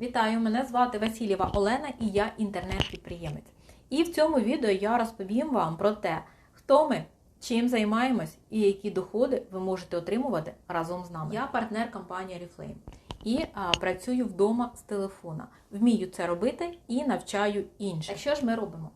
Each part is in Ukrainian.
Вітаю, мене звати Васильєва Олена і я інтернет-підприємець. І в цьому відео я розповім вам про те, хто ми, чим займаємось і які доходи ви можете отримувати разом з нами. Я партнер компанії Oriflame і а, працюю вдома з телефона. Вмію це робити і навчаю інших. Що ж ми робимо?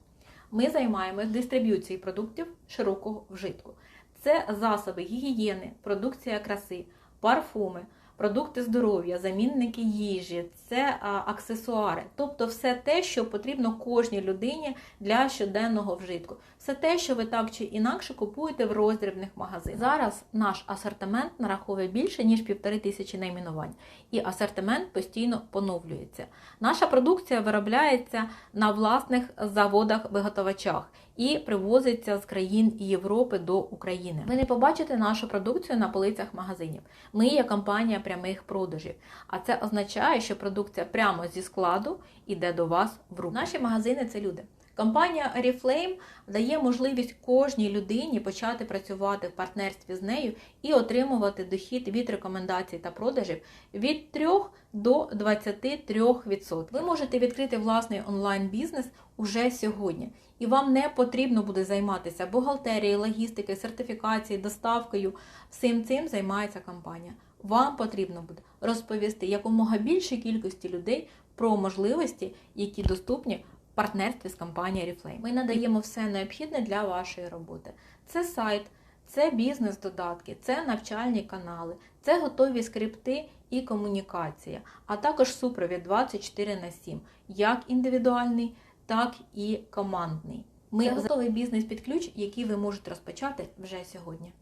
Ми займаємось дистриб'юцією продуктів широкого вжитку. Це засоби гігієни, продукція краси, парфуми, продукти здоров'я, замінники їжі, це аксесуари, тобто все те, що потрібно кожній людині для щоденного вжитку. Все те, що ви так чи інакше купуєте в роздрібних магазинах. Зараз наш асортимент нараховує більше ніж півтори тисячі найменувань, і асортимент постійно поновлюється. Наша продукція виробляється на власних заводах-виготовачах і привозиться з країн Європи до України. Ви не побачите нашу продукцію на полицях магазинів. Ми є компанія прямих продажів, а це означає, що продукція прямо зі складу йде до вас в руки. Наші магазини це люди. Компанія Oriflame дає можливість кожній людині почати працювати в партнерстві з нею і отримувати дохід від рекомендацій та продажів від 3 до 23%. Ви можете відкрити власний онлайн-бізнес уже сьогодні, і вам не потрібно буде займатися бухгалтерією, логістикою, сертифікацією, доставкою. Всім цим займається компанія. Вам потрібно буде розповісти якомога більшій кількості людей про можливості, які доступні партнерстві з компанією Oriflame. Ми надаємо все необхідне для вашої роботи. Це сайт, це бізнес-додатки, це навчальні канали, це готові скрипти і комунікація, а також супровід 24 на 7, як індивідуальний, так і командний. Ми Це готовий бізнес під ключ, який ви можете розпочати вже сьогодні.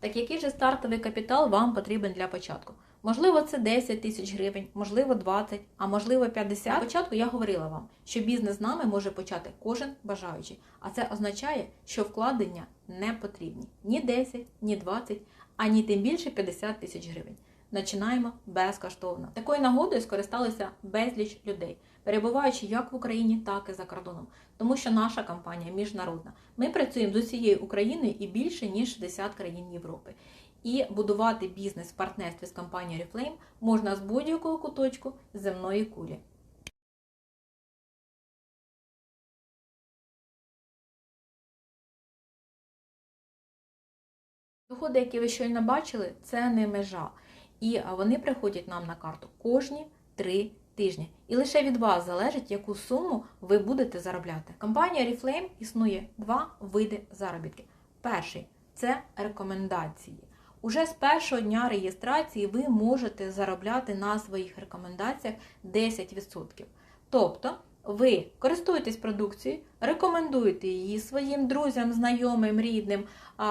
Так який же стартовий капітал вам потрібен для початку? Можливо, це 10 тисяч гривень, можливо, 20, а можливо 50. На початку я говорила вам, що бізнес з нами може почати кожен бажаючий. А це означає, що вкладення не потрібні ні 10, ні 20, ані тим більше 50 тисяч гривень. Починаємо безкоштовно. Такою нагодою скористалися безліч людей, перебуваючи як в Україні, так і за кордоном, тому що наша компанія міжнародна. Ми працюємо з усією Україною і більше ніж 60 країн Європи. І будувати бізнес в партнерстві з компанією Oriflame можна з будь-якого куточку земної кулі. Доходи, які ви щойно бачили, це не межа. І вони приходять нам на карту кожні три тижні. І лише від вас залежить, яку суму ви будете заробляти. Компанія Oriflame існує два види заробітки. Перший це рекомендації. Уже з першого дня реєстрації ви можете заробляти на своїх рекомендаціях 10%. Тобто ви користуєтесь продукцією, рекомендуєте її своїм друзям, знайомим, рідним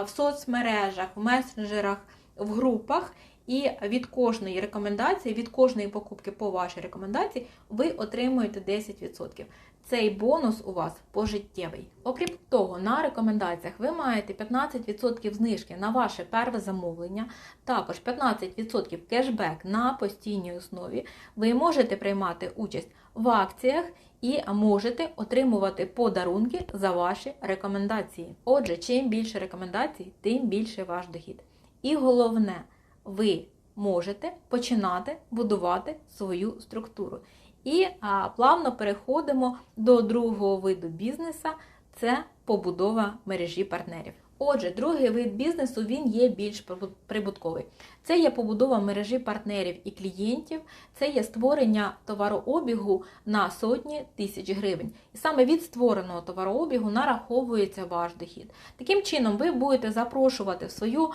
в соцмережах, в месенджерах, в групах. І від кожної рекомендації, від кожної покупки по вашій рекомендації, ви отримуєте 10%. Цей бонус у вас пожиттєвий. Окрім того, на рекомендаціях ви маєте 15% знижки на ваше перве замовлення, також 15% кешбек на постійній основі. Ви можете приймати участь в акціях і можете отримувати подарунки за ваші рекомендації. Отже, чим більше рекомендацій, тим більше ваш дохід. І головне, ви можете починати будувати свою структуру. І а, плавно переходимо до другого виду бізнесу це побудова мережі партнерів. Отже, другий вид бізнесу він є більш прибутковий. Це є побудова мережі партнерів і клієнтів, це є створення товарообігу на сотні тисяч гривень. І саме від створеного товарообігу нараховується ваш дохід. Таким чином, ви будете запрошувати в свою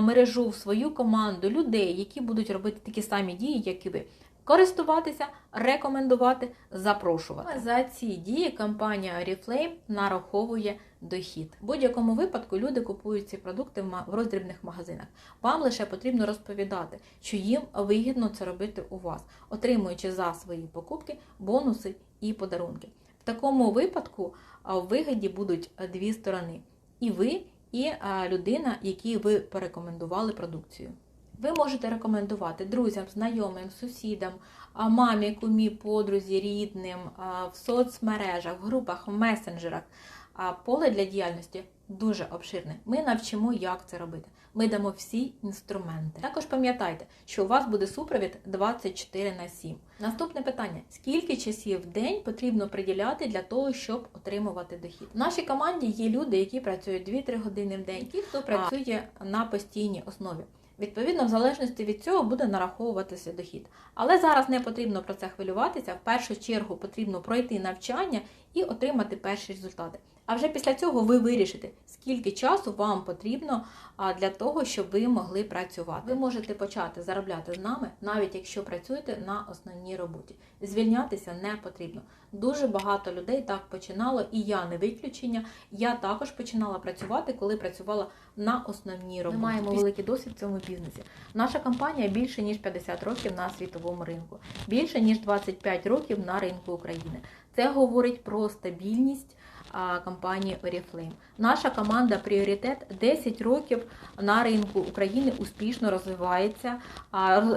мережу, в свою команду людей, які будуть робити такі самі дії, як і ви. Користуватися, рекомендувати, запрошувати. За ці дії компанія Oriflame нараховує дохід. В будь-якому випадку люди купують ці продукти в роздрібних магазинах. Вам лише потрібно розповідати, що їм вигідно це робити у вас, отримуючи за свої покупки бонуси і подарунки. В такому випадку в вигоді будуть дві сторони: і ви, і людина, якій ви порекомендували продукцію. Ви можете рекомендувати друзям, знайомим, сусідам, мамі, кумі, подрузі, рідним, в соцмережах, в групах, в месенджерах. А Поле для діяльності дуже обширне. Ми навчимо, як це робити. Ми дамо всі інструменти. Також пам'ятайте, що у вас буде супровід 24 на 7. Наступне питання: скільки часів в день потрібно приділяти для того, щоб отримувати дохід? В нашій команді є люди, які працюють 2-3 години в день, ті, хто працює на постійній основі. Відповідно, в залежності від цього буде нараховуватися дохід. Але зараз не потрібно про це хвилюватися. В першу чергу потрібно пройти навчання і отримати перші результати. А вже після цього ви вирішите, скільки часу вам потрібно для того, щоб ви могли працювати. Ви можете почати заробляти з нами, навіть якщо працюєте на основній роботі. Звільнятися не потрібно. Дуже багато людей так починало, і я не виключення. Я також починала працювати, коли працювала на основній роботі. Ми маємо великий досвід в цьому бізнесі. Наша компанія більше ніж 50 років на світовому ринку, більше ніж 25 років на ринку України. Це говорить про стабільність компанії Oriflame. Наша команда пріоритет 10 років на ринку України успішно розвивається,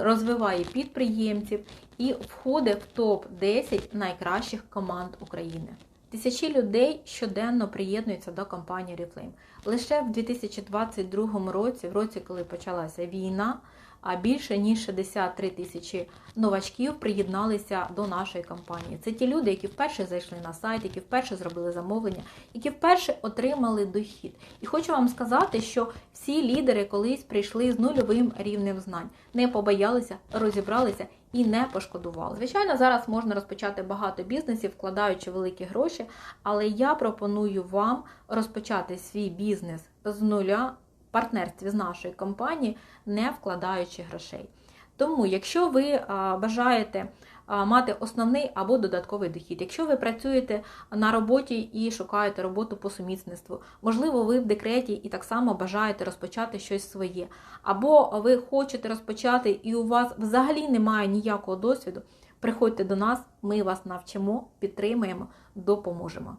розвиває підприємців і входить в топ 10 найкращих команд України. Тисячі людей щоденно приєднуються до компанії Oriflame. Лише в 2022 році, в році, коли почалася війна, а більше ніж 63 тисячі новачків приєдналися до нашої компанії. Це ті люди, які вперше зайшли на сайт, які вперше зробили замовлення, які вперше отримали дохід. І хочу вам сказати, що всі лідери колись прийшли з нульовим рівнем знань, не побоялися, розібралися і не пошкодували. Звичайно, зараз можна розпочати багато бізнесів, вкладаючи великі гроші, але я пропоную вам розпочати свій бізнес з нуля партнерстві з нашою компанією, не вкладаючи грошей. Тому, якщо ви бажаєте мати основний або додатковий дохід, якщо ви працюєте на роботі і шукаєте роботу по сумісництву, можливо, ви в декреті і так само бажаєте розпочати щось своє, або ви хочете розпочати і у вас взагалі немає ніякого досвіду, приходьте до нас, ми вас навчимо, підтримаємо, допоможемо.